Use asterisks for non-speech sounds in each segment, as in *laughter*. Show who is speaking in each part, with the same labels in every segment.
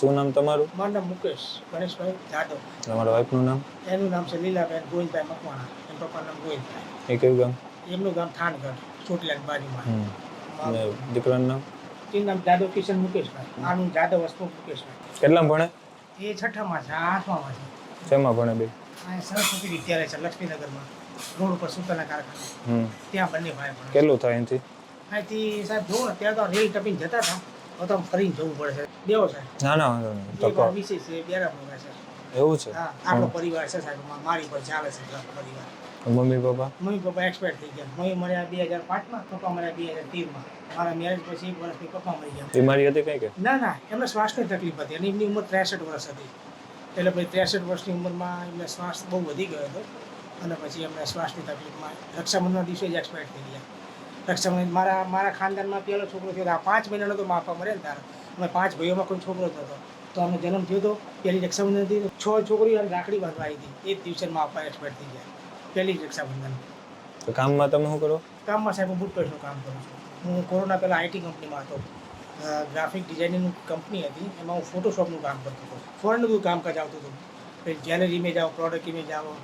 Speaker 1: શું નામ તમારું?
Speaker 2: મારું નામ મુકેશ ગણેશભાઈ જાદવ.
Speaker 1: તમારા વાઈફનું નામ?
Speaker 2: એનું નામ છે લીલાબેન ગોવિંદભાઈ મકવાણા. એમ પપ્પાનું નામ ગોવિંદભાઈ.
Speaker 1: એ કયું ગામ?
Speaker 2: એમનું ગામ થાનગઢ ચોટીલાની બાજુમાં.
Speaker 1: દીકરાનું નામ?
Speaker 2: એનું નામ જાદવ કિશન મુકેશભાઈ. આનું જાદવ વસ્તુ મુકેશભાઈ.
Speaker 1: કેટલા ભણે?
Speaker 2: એ છઠ્ઠામાં છે આઠમામાં છે.
Speaker 1: શેમાં ભણે બે?
Speaker 2: આ સરસ્વતી વિદ્યાલય છે લક્ષ્મીનગરમાં. રોડ ઉપર સુતરના કારખાના. ત્યાં બંને ભાઈ
Speaker 1: કેટલું થાય અહીંથી?
Speaker 2: અહીંથી સાહેબ જોવો ને ત્યાં તો રેલ ટપીને જતા હતા. તો ફરી જવું પડે છે. બેવો સાહેબ
Speaker 1: ના ના વાંધો નહીં. તો
Speaker 2: વાર વિશેષ છે બેરા ભણવા છે.
Speaker 1: એવું છે?
Speaker 2: હા આપણો પરિવાર છે સાહેબ મારી પર ચાલે છે ઘર પરિવાર.
Speaker 1: Mummy papa?
Speaker 2: Mummy papa expire થઈ ગયા. મમ્મી મર્યા બે હજાર પાંચમાં પપ્પા મર્યા બે હજાર તેરમાં મારા મેરેજ પછી એક વર્ષથી પપ્પા મરી ગયા.
Speaker 1: બીમારી હતી કઈ કે?
Speaker 2: ના ના એમને શ્વાસની તકલીફ હતી. અને એમની ઉંમર ત્રેસઠ વર્ષ હતી. એટલે પછી ત્રેસઠ વર્ષની ઉંમરમાં એમને શ્વાસ બહુ વધી ગયો હતો. અને પછી એમને શ્વાસની તકલીફમાં રક્ષાબંધનના દિવસે જ એક્સપાયર થઈ ગયા. રક્ષાબંધન મારા મારા ખાનદાનમાં પહેલો છોકરો થયો આ પાંચ મહિનાનો તો માફા મરે ને તારે. અમે પાંચ ભાઈઓમાં કોઈ છોકરો થતો તો. અમને જન્મ થયો હતો પહેલી રક્ષાબંધન હતી. છ છોકરીઓ અને રાખડી બાંધવા આવી હતી. એ જ દિવસે માફા એક્સપાયર થઈ ગયા. પહેલી જ રક્ષાબંધન.
Speaker 1: તો કામમાં તમે શું કરો?
Speaker 2: કામમાં સાહેબ હું બુટ પેશનું કામ કરું છું. હું કોરોના પહેલાં આઈટી કંપનીમાં હતો. ગ્રાફિક ડિઝાઇનિંગની કંપની હતી. એમાં હું ફોટોશોપનું કામ કરતો હતો. ફોરેનનું બધું કામકાજ આવતું હતું. પછી જ્વેલરી ઇમેજ આવો પ્રોડક્ટ ઇમેજ આવો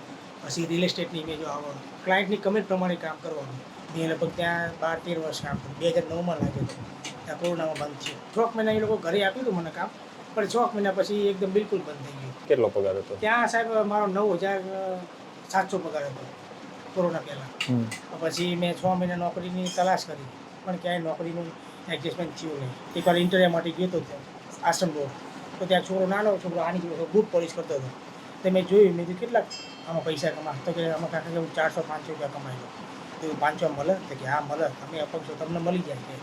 Speaker 2: પછી રિયલ એસ્ટેટની ઇમેજો આવો. ક્લાયન્ટની કમેન્ટ પ્રમાણે કામ કરવાનું. મેં લગભગ ત્યાં બાર તેર વર્ષ કામ કર્યું બે હજાર નવમાં લાગ્યો હતો. ત્યાં કોરોનામાં બંધ થયું. છ મહિના એ લોકો ઘરે આપ્યું હતું મને કામ પણ છ મહિના પછી એકદમ બિલકુલ બંધ થઈ ગયું.
Speaker 1: કેટલો પગાર હતો?
Speaker 2: ત્યાં સાહેબ મારો નવ હજાર સાતસો પગાર હતો કોરોના પહેલાં. પછી મેં છ મહિના નોકરીની તલાશ કરી પણ ક્યાંય નોકરીનું એડજસ્ટમેન્ટ થયું નહીં. એકવાર ઇન્ટરવ્યુ માટે ગયો હતો આશ્રમ રોડ. તો ત્યાં છોકરો નાનો છોકરો આની જેવો ગ્રુપ પોલિશ કરતો હતો. તો મેં જોયું મેં કીધું કેટલા આમાં પૈસા કમા તો કે આમાં કાંઈ હું ચારસો પાંચસો રૂપિયા કમાઈ તો પાંચસો મળે. તો કે હા મળે. તમે અપક્ષો તમને મળી જાય કે.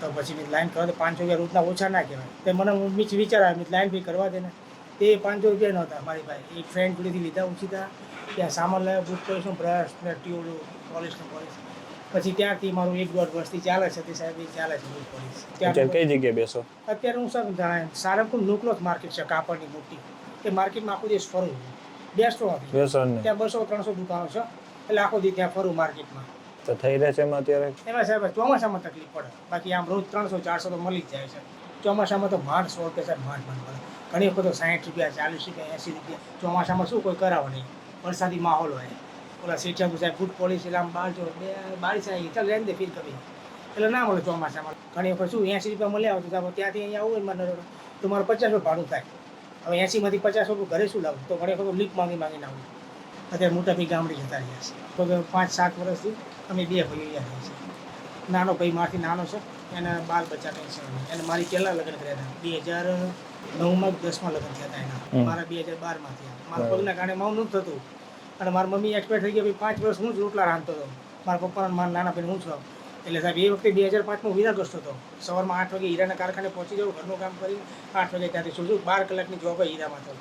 Speaker 2: તો પછી મેં લાઈન કરવા તો પાંચસો રૂપિયા રોજના ઓછા ના કહેવાય. તે મને હું બીચ વિચાર આવ્યો લાઈન ફી કરવા દે ને. તે પાંચસો રૂપિયા નહોતા મારી પાસે. એક ફ્રેન્ડ જોડેથી લીધા ઉછીતા. ત્યાં સામાન લાવ્યા બુટ પોલિશનું બ્રશ ને ટ્યુબ પોલિશનું પોલીસ પછી ત્યાંથી મારું એક દોઢ વર્ષથી ચાલે છે તે સાહેબ એ ચાલે છે બુટ પોલીસ
Speaker 1: ત્યાં કઈ જગ્યાએ બેસો?
Speaker 2: અત્યારે હું સર સારંગપુર નુકલો માર્કેટ છે કાપડની મોટી. એ માર્કેટમાં આખું દિવસ ફરું બેસતો
Speaker 1: બેસો
Speaker 2: ત્યાં બસો ત્રણસો દુકાનો છે. એટલે આખો દી ત્યાં ફરું માર્કેટમાં.
Speaker 1: તો થઈ રહે છે એમાં અત્યારે?
Speaker 2: એમાં સાહેબ ચોમાસામાં તકલીફ પડે. બાકી આમ રોજ ત્રણસો ચારસો તો મળી જ જાય છે. ચોમાસામાં તો માંડ સો રૂપિયા સાહેબ માંડ માંડ પડે. ઘણી વખત તો સાઠ રૂપિયા ચાલીસ રૂપિયા એંસી રૂપિયા. ચોમાસામાં શું કોઈ કરાવે નહીં. વરસાદી માહોલ હોય. ઓલા શેઠિયા સાહેબ ફૂટ પોલીસ એટલે આમ બાર જો બે બારીસ આવી ચાલ રેન દે ફીર કરી એટલે ના મળે ચોમાસામાં. ઘણી વખત શું એંસી રૂપિયા મળ્યા આવતું તો ત્યાંથી અહીંયા આવું મને તો મારું પચાસ રૂપિયા ભાડું થાય. હવે એંસીમાંથી પચાસ રૂપિયા ઘરે શું લાવું? તો ઘણી વખત લીક માંગી માંગીને આવું. અત્યારે મોટા ગામડે ગામડી જતા રહ્યા છે. પાંચ સાત વર્ષથી અમે બે ભાઈઓ રહ્યા છીએ નાનો ભાઈ મારાથી નાનો છે એના બાલ બચ્ચા કંઈ છે એને મારી પહેલાં લગ્ન કર્યા હતા. બે હજાર નવમાં દસમાં લગ્ન થયા હતા એના. મારા બે હજાર બારમાં થયા મારા પગના કારણે મારું નહોતું થતું. અને મારી મમ્મી એક્સપાયર થઈ ગયા પાંચ વર્ષ હું જ રોટલા રાંધતો હતો. મારા પપ્પા અને મારા નાના ભાઈ હું છું એટલે સાહેબ એ વખતે બે હજાર પાંચમાં હીરાગ્રસ્ત હતો. સવારમાં આઠ વાગે હીરાના કારખાને પહોંચી જાઉં ઘરનું કામ કરી આઠ વાગે ત્યાંથી શું બાર કલાકની જોબ હોય હીરામાં તો.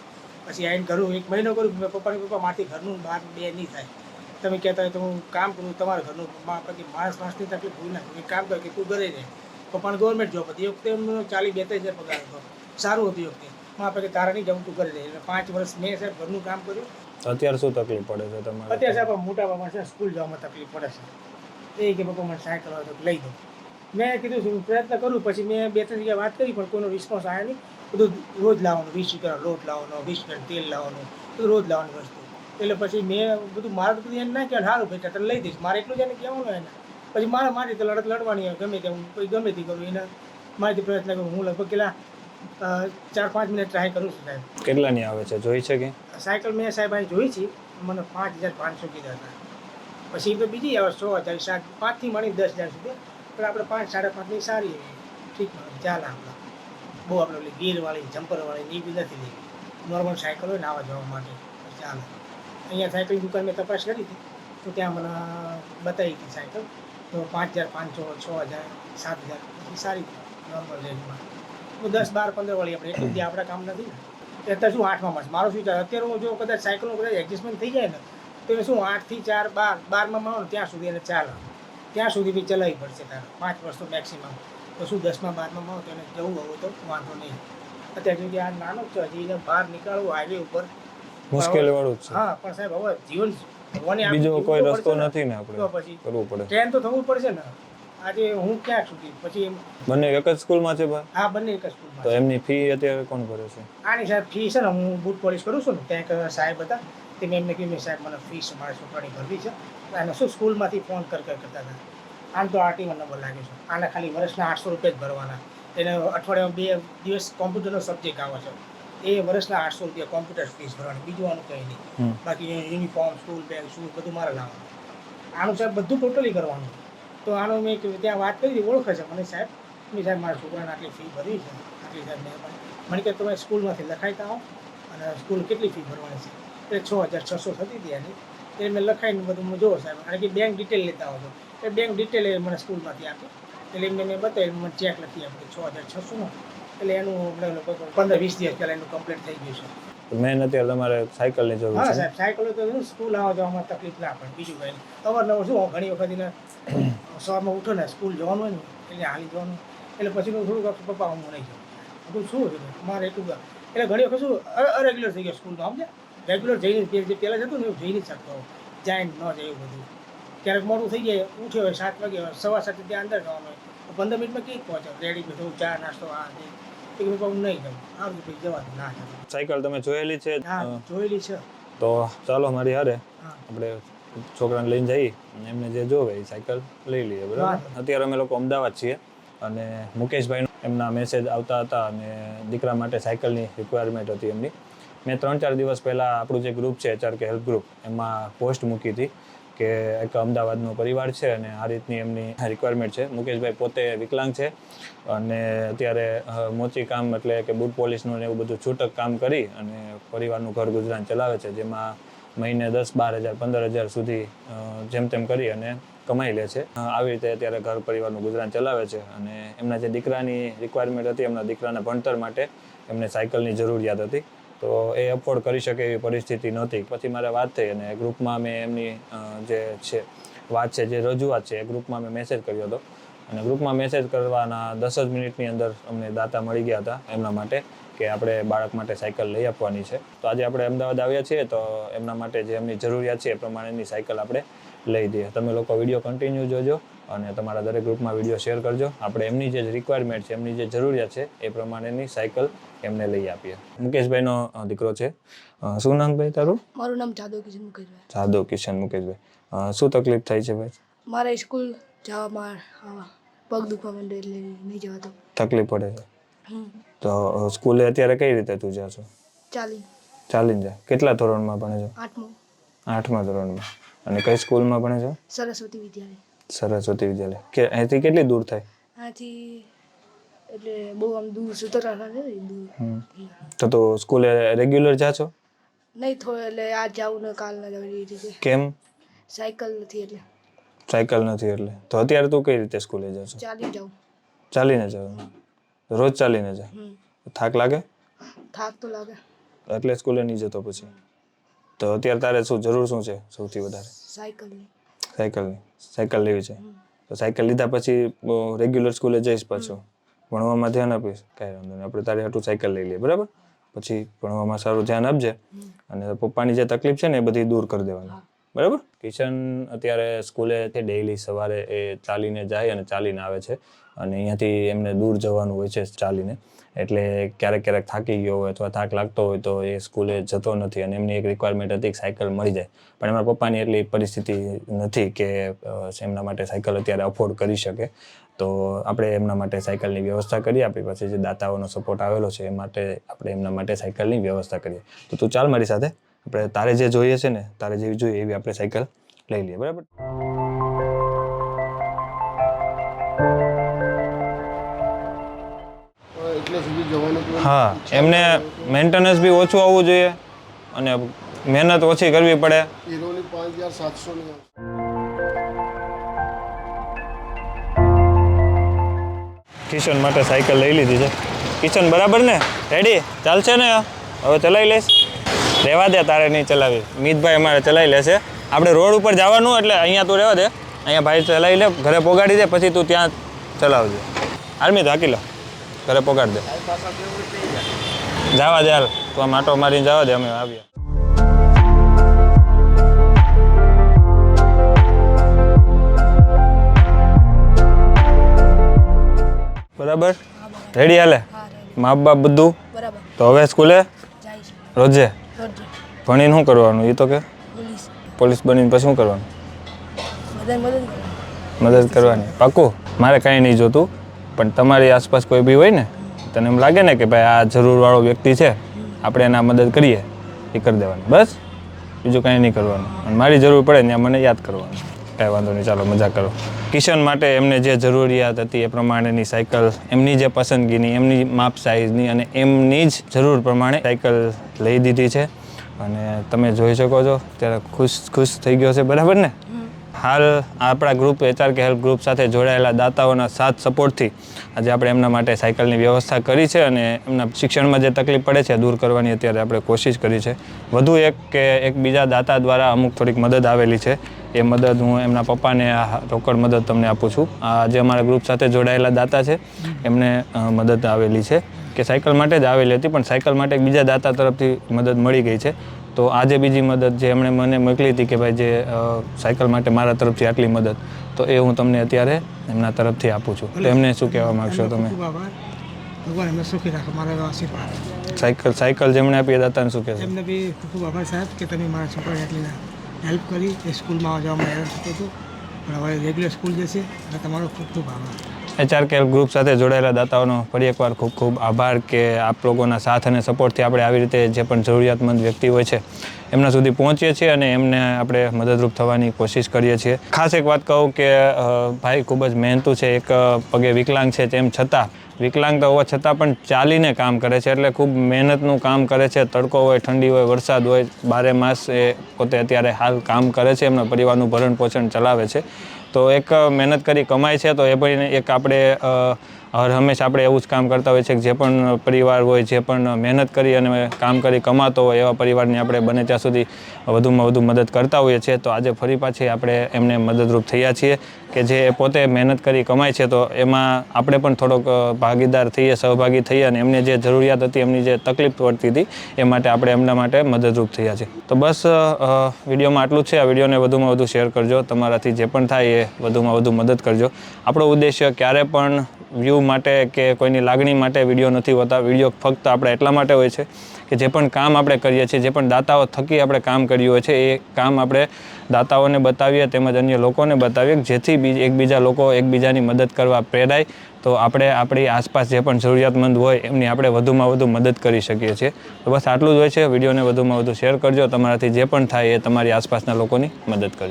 Speaker 2: પછી આવીને ઘરું એક મહિનો કરું પપ્પાને પપ્પા માથી ઘરનું બહાર બે નહીં થાય. તમે કહેતા હોય તો હું કામ કરું તમારા ઘરનું પછી માણસ માણસની તકલીફ ભૂલ ના. એક કામ કરે કે તું ઘરે રહે. પપ્પાને ગવર્મેન્ટ જોબ હતી. એ વખતે એમનો ચાલી ત્રણ હજાર પગાર હતો. સારું હતું એ વખતે. મા પછી તારા નહીં જવું તું ઘરે રહે. એટલે પાંચ વર્ષ મેં સાહેબ ઘરનું કામ કર્યું.
Speaker 1: અત્યારે શું તકલીફ પડે છે તમારે?
Speaker 2: અત્યારે સાહેબ મોટા બાબા છે સ્કૂલ જવામાં તકલીફ પડે છે. એ કે પપ્પા મને સાયકલ હોય તો લઈ દો. મેં કીધું છે પ્રયત્ન કરું. પછી મેં બે ત્રણ જગ્યાએ વાત કરી પણ કોઈનો રિસ્પોન્સ આવ્યો નહીં. બધું રોજ લાવવાનું વીસ રૂપિયાનો લોટ લાવવાનો વીસ રૂપિયાનું તેલ લાવવાનું બધું રોજ લાવવાની વસ્તુ. એટલે પછી મેં બધું મારું બધું એને ના કહેવાય સારું ભાઈ તને લઈ દઈશ. મારે એટલું જ એને કહેવાનું એને. પછી મારે મારી તો લડત લડવાની હોય ગમે તે હું કોઈ ગમે તે કરું એને મારીથી પ્રયત્ન કરું. હું લગભગ કેટલા ચાર પાંચ મિનિટ ટ્રાય કરું છું સાહેબ.
Speaker 1: કેટલાની આવે છે? જોઈ છે કે?
Speaker 2: સાયકલ મેં સાહેબ અહીં જોઈ છે મને પાંચ હજાર પાંચસો કીધા હતા. પછી તો બીજી આવે છ હજાર સાત પાંચથી મળી દસ હજાર સુધી. પણ આપણે પાંચ સાડા પાંચની સારી એવી ઠીક ચાલે આપણે. બહુ આપણે ઓલી ગીરવાળી જમ્પરવાળી એ બી નથી લેવી. નોર્મલ સાયકલ હોય ને આવવા જવા માટે. ચાલે. અહીંયા સાયકલની દુકાન મેં તપાસ કરી હતી. તો ત્યાં મને બતાવી હતી સાયકલ તો પાંચ હજાર, પાંચસો, છ હજાર, સાત હજાર સારી નોર્મલ રેન્જમાં તો દસ, બાર, પંદર વાળી આપણે એટલી બધી આપણા કામ નથી ને. અત્યારે શું આઠમાં મારો શું અત્યારે હું જો કદાચ સાયકલનું કદાચ એડજસ્ટમેન્ટ થઈ જાય ને, તો એને શું આઠથી ચાર, બાર, બારમાં માણો ત્યાં સુધી એને ચાલે. ત્યાં સુધી બી ચલાવવી પડશે તારે. પાંચ વર્ષ તો મેક્સિમમ તો શું દસમા બારમાં માં તો એને જવું હોય તો વાંધો નહીં. અત્યારે કે આ નાનો છે હજી એને બહાર નીકળવું હાઈવે ઉપર.
Speaker 1: મુશ્કેલી વાળું છે.
Speaker 2: હા પણ સાહેબ હવે જીવન
Speaker 1: બીજો કોઈ રસ્તો નથી ને આપણે
Speaker 2: પછી
Speaker 1: કરવું પડે.
Speaker 2: ટ્રેન તો થવું પડશે ને. આજે હું ક્યાં સુધી? પછી
Speaker 1: બંને એક જ સ્કૂલમાં છે ભાઈ
Speaker 2: હા બંને એક જ સ્કૂલમાં
Speaker 1: તો એમની ફી અત્યારે કોણ ભરે છે?
Speaker 2: આની સાહેબ ફી છે ને હું બુટ પોલિશ કરું છું ને ત્યાં એક સાહેબ હતા. તે મેં એમને કીધું સાહેબ મને ફીસ મારા છોકરાની ભરવી છે. અને શું સ્કૂલમાંથી ફોન કર કર કરતા હતા? આમ તો આરટીમાં નંબર લાગે છે. આને ખાલી વર્ષના આઠસો રૂપિયા જ ભરવાના. એને અઠવાડિયામાં બે દિવસ કોમ્પ્યુટરનો સબ્જેક્ટ આવે છે. એ વર્ષના આઠસો રૂપિયા કોમ્પ્યુટર ફીસ ભરવાની. બીજું આનું કંઈ નહીં. બાકી યુનિફોર્મ સ્કૂલ બેગ શૂઝ બધું મારે લાવવાનું. આનું સાહેબ બધું ટોટલી કરવાનું. તો આનું મેં ત્યાં વાત કરી હતી, ઓળખે છે મને સાહેબ. મેં સાહેબ મારા છોકરાને આટલી ફી ભરવી છે. આટલી સાહેબ મહેરબાની મને કે તમે સ્કૂલમાંથી લખાઈતા આવો અને સ્કૂલ કેટલી ફી ભરવાની છે? એટલે છ હજાર છસો થતી હતી એની. એટલે મેં લખાઈને બધું હું જોઉં સાહેબ. કારણ કે બેંક ડિટેલ લેતા હોતો એ બેંક ડિટેલ એ મને સ્કૂલમાંથી આપી. એટલે એમને મેં બતાવી મને ચેક લખી આપી. છ હજાર છસોનો એટલે એનું પંદર વીસ દિવસ પહેલાં એનું કમ્પ્લીટ થઈ ગયું છે.
Speaker 1: મેન અત્યારે તમારે સાયકલની જરૂર
Speaker 2: હા સાહેબ સાયકલ તો સ્કૂલ આવવા જવામાં તકલીફ ના પડે. બીજું કંઈ નહીં. અવારનવાર શું ઘણી વખત એને *clears throat* સવારમાં ઉઠો ને સ્કૂલ જવાનું હોય ને એટલે હાલી જવાનું. એટલે પછી હું થોડુંક પપ્પા હું નહીં જાઉં. શું મારે એટલું. એટલે ઘણી વખત શું અરેગ્યુલર થઈ ગયો સ્કૂલમાં સમજ્યા? રેગ્યુલર જઈને જે પહેલાં જતું ને એવું જઈ નહીં શકતો. જાય ન જાય એવું બધું. ક્યારેક મોડું થઈ જાય ઉઠ્યો હોય સાત વાગે સવા સાતે ત્યાં અંદર જવાનું હોય. પંદર મિનિટમાં કંઈક પહોંચે? રેડી બેઠો ચા નાસ્તો આ તે. મિનિટ હું નહીં જાઉં આ બધું જવા ના
Speaker 1: સાયકલ તમે જોયેલી છે?
Speaker 2: હા જોયેલી છે.
Speaker 1: તો ચાલો મારી હારે. આપણે છોકરાને લઈને જઈએ અને એમને જે જોવે એ સાયકલ લઈ લઈએ બરાબર? અત્યારે અમે લોકો અમદાવાદ છીએ અને મુકેશભાઈ એમના મેસેજ આવતા હતા અને દીકરા માટે સાયકલની રિક્વાયરમેન્ટ હતી એમની. મેં ત્રણ ચાર દિવસ પહેલાં આપણું જે ગ્રુપ છે એચઆર કે હેલ્પ ગ્રુપ એમાં પોસ્ટ મૂકી હતી કે એક અમદાવાદનો પરિવાર છે અને આ રીતની એમની રિક્વાયરમેન્ટ છે. મુકેશભાઈ પોતે વિકલાંગ છે અને અત્યારે મોચી કામ એટલે કે બૂટ પોલીસનું ને એવું બધું છૂટક કામ કરી અને પરિવારનું ઘર ગુજરાન ચલાવે છે, જેમાં મહિને દસ, બાર હજાર, પંદર હજાર સુધી જેમ તેમ કરી અને કમાઈ લે છે. આવી રીતે અત્યારે ઘર પરિવારનું ગુજરાન ચલાવે છે અને એમના જે દીકરાની રિક્વાયરમેન્ટ હતી એમના દીકરાના ભણતર માટે એમને સાયકલની જરૂરિયાત હતી. તો એ અફોર્ડ કરી શકે એવી પરિસ્થિતિ નહોતી. પછી મારે વાત થઈ અને ગ્રુપમાં મેં એમની જે છે, વાત છે, જે રજૂઆત છે, એ ગ્રુપમાં મેં મેસેજ કર્યો હતો. અને ગ્રુપમાં મેસેજ કરવાના દસ જ મિનિટની અંદર અમને દાતા મળી ગયા હતા એમના માટે કે આપણે બાળક માટે સાયકલ લઈ આપવાની છે. તો આજે આપણે અમદાવાદ આવ્યા છીએ તો એમના માટે જે એમની જરૂરિયાત છે એ પ્રમાણેની સાયકલ આપણે લઈ દઈએ. તમે લોકો વીડિયો કન્ટિન્યુ જોજો. અને તમારા દરેક ગ્રુપમાં વીડિયો શેર કરજો. આપણે એમની જે રિક્વાયરમેન્ટ છે એમની જે જરૂરિયાત છે એ પ્રમાણેની સાયકલ એમને લઈ આપીએ. મુકેશભાઈનો દીકરો છે. શું નામ ભાઈ તારું?
Speaker 3: મારું નામ જાદવ કિશન મુકેશભાઈ.
Speaker 1: જાદવ કિશન મુકેશભાઈ. શું તકલીફ થાય છે ભાઈ?
Speaker 3: મારે સ્કૂલ જવામાં પગ દુખવા માંડે એટલે નહીં જવાતો.
Speaker 1: તકલીફ પડે છે? તો સ્કૂલે અત્યારે કઈ રીતે તું જા છો?
Speaker 3: ચાલી
Speaker 1: ચાલીને જા. કેટલા ધોરણમાં ભણે છો?
Speaker 3: આઠમું.
Speaker 1: આઠમા ધોરણમાં. અને કઈ સ્કૂલમાં ભણે છો?
Speaker 3: સરસ્વતી વિદ્યાલય.
Speaker 1: સરસ્વતી વિદ્યાલય. કે અહીંથી કેટલી દૂર થાય?
Speaker 3: આથી એટલે બહુ આમ દૂર સુતરા ને દૂર.
Speaker 1: હમ. તો તો સ્કૂલે રેગ્યુલર જા છો?
Speaker 3: નહીં થોડું એટલે આજ જાવું ને કાલ ના જવું એવી રીતે.
Speaker 1: કેમ?
Speaker 3: સાયકલ નથી એટલે.
Speaker 1: સાયકલ નથી એટલે. તો અત્યારે તું કઈ રીતે સ્કૂલે જા છો?
Speaker 3: ચાલી જાઉં.
Speaker 1: ચાલીને જાઉં રોજ ચાલીને જા. થાક લાગે?
Speaker 3: થાક તો લાગે.
Speaker 1: એટલે સ્કૂલે નહીં જતો પછી. તો અત્યારે તારે શું જરૂર શું છે સૌથી વધારે?
Speaker 3: સાયકલની
Speaker 1: સાયકલની સાયકલ લેવી છે. તો સાયકલ લીધા પછી રેગ્યુલર સ્કૂલે જઈશ પાછો. ભણવામાં ધ્યાન આપીશ, કાંઈ વાંધો નહીં. આપણે તારી હાટું સાયકલ લઈ લઈએ, બરાબર? પછી ભણવામાં સારું ધ્યાન આપજે અને પપ્પાની જે તકલીફ છે ને એ બધી દૂર કરી દેવાની. બરાબર? કિશન અત્યારે સ્કૂલેથી ડેઈલી સવારે એ ચાલીને જાય અને ચાલીને આવે છે. અને અહીંયાથી એમને દૂર જવાનું હોય છે ચાલીને. એટલે ક્યારેક ક્યારેક થાકી ગયો હોય અથવા થાક લાગતો હોય તો એ સ્કૂલે જતો નથી અને એમની એક રિક્વાયરમેન્ટ હતી કે સાયકલ મળી જાય. પણ એમના પપ્પાની એટલી પરિસ્થિતિ નથી કે એમના માટે સાયકલ અત્યારે અફોર્ડ કરી શકે. તો આપણે એમના માટે સાયકલની વ્યવસ્થા કરીએ. આપણી પાસે જે દાતાઓનો સપોર્ટ આવેલો છે એ માટે આપણે એમના માટે સાયકલની વ્યવસ્થા કરીએ. તો તું ચાલ મારી સાથે. આપણે તારે જે જોઈએ છે ને, તારે જેવી જોઈએ એવી આપણે સાયકલ લઈ લઈએ. બરાબર? હા એમને મેન્ટેનન્સ બી ઓછું આવવું જોઈએ અને મહેનત ઓછી કરવી પડે. કિશન માટે સાયકલ લઈ લીધી છે. કિશન બરાબર ને? રેડી ચાલશે ને? હવે ચલાવી લઈશ. રહેવા દે તારે નહીં ચલાવી. મિતભાઈ અમારે ચલાવી લેશે. આપણે રોડ ઉપર જવાનું એટલે અહીંયા તું રહેવા દે. અહીંયા ભાઈ ચલાવી લે ઘરે પોગાડી દે પછી તું ત્યાં ચલાવજે. આર્મી હાકી લો. ઘરે પોગાડી દે. જવા દે હાલ. તું આમ આટો મારીને જવા દે અમે આવ્યા બરાબર? રેડી હાલે? મા બાપ બધું? તો હવે સ્કૂલે? રોજે? ભણીને શું કરવાનું? એ તો કે?
Speaker 3: પોલીસ.
Speaker 1: બનીને પછી શું કરવાની?
Speaker 3: મદદ કરવાની.
Speaker 1: પાકું મારે કાંઈ નહીં જોતું. પણ તમારી આસપાસ કોઈ બી હોય ને, તને એમ લાગે ને કે ભાઈ આ જરૂરવાળો વ્યક્તિ છે, આપણે એના મદદ કરીએ, એ કરી દેવાની. બસ, બીજું કાંઈ નહીં કરવાનું. અને મારી જરૂર પડે ત્યાં મને યાદ કરવાનું. કાંઈ વાંધો નહીં, ચાલો, મજા કરો. કિશન માટે એમને જે જરૂરિયાત હતી એ પ્રમાણેની સાયકલ, એમની જે પસંદગીની, એમની માપ સાઇઝની અને એમની જ જરૂર પ્રમાણે સાયકલ લઈ દીધી છે. અને તમે જોઈ શકો છો, ત્યારે ખુશ ખુશ થઈ ગયો છે, બરાબર ને? હાલ આપણા ગ્રુપ એચઆર કે હેલ્પ ગ્રુપ સાથે જોડાયેલા દાતાઓના સાથ સપોર્ટથી આજે આપણે એમના માટે સાયકલની વ્યવસ્થા કરી છે અને એમના શિક્ષણમાં જે તકલીફ પડે છે દૂર કરવાની અત્યારે આપણે કોશિશ કરી છે. વધુ એક કે એક બીજા દાતા દ્વારા અમુક થોડીક મદદ આવેલી છે. એ મદદ હું એમના પપ્પાને આ રોકડ મદદ તમને આપું છું. આ જે અમારા ગ્રુપ સાથે જોડાયેલા દાતા છે, એમને મદદ આવેલી છે. કે સાયકલ માટે જ આવેલી હતી, પણ સાયકલ માટે બીજા દાતા તરફથી મદદ મળી ગઈ છે. તો આજે બીજી મદદ જે એમણે મને મોકલી હતી કે ભાઈ જે સાયકલ માટે મારા તરફથી આટલી મદદ તો એ હું તમને અત્યારે એમના તરફથી આપું છું. તો એમને શું કહેવા માગશો તમે?
Speaker 2: ભગવાન એમને સુખી રાખો મારા એવા આશીર્વાદ.
Speaker 1: સાયકલ સાયકલ જેમણે આપી દાતાને શું કહેશો?
Speaker 2: એમને બી ખૂબ ખૂબ આભાર સાહેબ કે તમે મારા છોકરાને એટલી હેલ્પ કરી. એ સ્કૂલમાં જવામાં હેરાન થતો હતો. પણ હવે રેગ્યુલર સ્કૂલ જશે અને તમારો ખૂબ ખૂબ આભાર.
Speaker 1: એચઆર કેલ ગ્રુપ સાથે જોડાયેલા દાતાઓનો ફરી એકવાર ખૂબ ખૂબ આભાર કે આપ લોકોના સાથ અને સપોર્ટથી આપણે આવી રીતે જે પણ જરૂરિયાતમંદ વ્યક્તિ હોય છે, એમના સુધી પહોંચીએ છીએ અને એમને આપણે મદદરૂપ થવાની કોશિશ કરીએ છીએ. ખાસ એક વાત કહું કે ભાઈ ખૂબ જ મહેનતુ છે, એક પગે વિકલાંગ છે, તેમ છતાં વિકલાંગતા હોવા છતાં પણ ચાલીને કામ કરે છે, એટલે ખૂબ મહેનતનું કામ કરે છે, તડકો હોય, ઠંડી હોય, વરસાદ હોય, બારે માસ એ પોતે અત્યારે હાલ કામ કરે છે, એમના પરિવારનું ભરણ પોષણ ચલાવે છે. તો એક મહેનત કરી કમાય છે તો એ પણ એક આપણે હર હંમેશા આપણે એવું જ કામ કરતા હોય છે કે જે પણ પરિવાર હોય, જે પણ મહેનત કરી અને કામ કરી કમાતો હોય એવા પરિવારની આપણે બને ત્યાં સુધી વધુમાં વધુ મદદ કરતા હોઈએ છીએ. તો આજે ફરી પાછી આપણે એમને મદદરૂપ થયા છીએ કે જે પોતે મહેનત કરી કમાય છે તો એમાં આપણે પણ થોડોક ભાગીદાર થઈએ, સહભાગી થઈએ અને એમને જે જરૂરિયાત હતી, એમની જે તકલીફ પડતી હતી, એ માટે આપણે એમના માટે મદદરૂપ થયા છે તો બસ વિડીયોમાં આટલું જ છે. આ વિડીયોને વધુમાં વધુ શેર કરજો. તમારાથી જે પણ થાય એ વધુમાં વધુ મદદ કરજો. આપણો ઉદ્દેશ્ય ક્યારે પણ વ્યૂ માટે કે કોઈની લાગણી માટે વીડિયો નથી હોતા. વીડિયો ફક્ત આપણે એટલા માટે હોય છે કે જે પણ કામ આપણે કરીએ છીએ, જે પણ દાતાઓ થકી આપણે કામ કર્યું હોય છે, એ કામ આપણે દાતાઓને બતાવીએ, તેમજ અન્ય લોકોને બતાવીએ જેથી બીજ એકબીજા લોકો એકબીજાની મદદ કરવા પ્રેરાય. તો આપણે આપણી આસપાસ જે પણ જરૂરિયાતમંદ હોય, એમની આપણે વધુમાં વધુ મદદ કરી શકીએ છીએ. તો બસ આટલું જ હોય છે. વિડીયોને વધુમાં વધુ શેર કરજો. તમારાથી જે પણ થાય એ તમારી આસપાસના લોકોની મદદ કરજો.